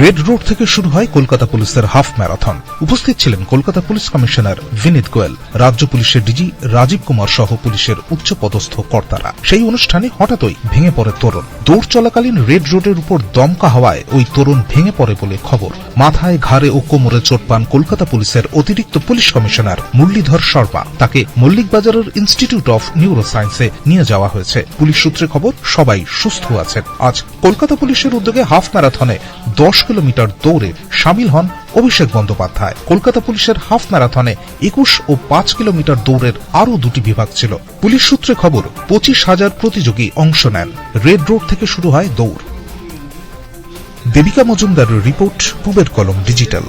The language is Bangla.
রেড রোড থেকে শুরু হয় কলকাতা পুলিশের হাফ ম্যারাথন। উপস্থিত ছিলেন কলকাতা পুলিশ কমিশনার বিনীত গোয়েল, রাজ্য পুলিশের ডিজি রাজীব কুমার সহ পুলিশের উচ্চপদস্থ কর্তারা। সেই অনুষ্ঠানে হঠাৎই ভেঙে পড়ে তরুণ। দৌড় চলাকালীন রেড রোডের উপর দমকা হওয়ায় ওই তরুণ ভেঙে পড়ে বলে খবর। মাথায় ঘাড়ে ও কোমরে চোট পান কলকাতা পুলিশের অতিরিক্ত পুলিশ কমিশনার মুরলীধর শর্মা। তাকে মল্লিকবাজারের ইনস্টিটিউট অফ নিউরো সায়েন্সে নিয়ে যাওয়া হয়েছে। পুলিশ সূত্রে খবর, সবাই সুস্থ আছেন। আজ কলকাতা পুলিশের উদ্যোগে হাফ ম্যারাথনে দশ কিলোমিটার দৌড়ে সামিল হন অভিষেক বন্দ্যোপাধ্যায়। কলকাতা পুলিশের হাফ ম্যারাথনে একুশ ও পাঁচ কিলোমিটার দৌড়ের আরও দুটি বিভাগ ছিল। পুলিশ সূত্রে খবর, পঁচিশ হাজার প্রতিযোগী অংশ নেন। রেড রোড থেকে শুরু হয় দৌড়। দেবিকা মজুমদারের রিপোর্ট, পুবের কলম ডিজিটাল।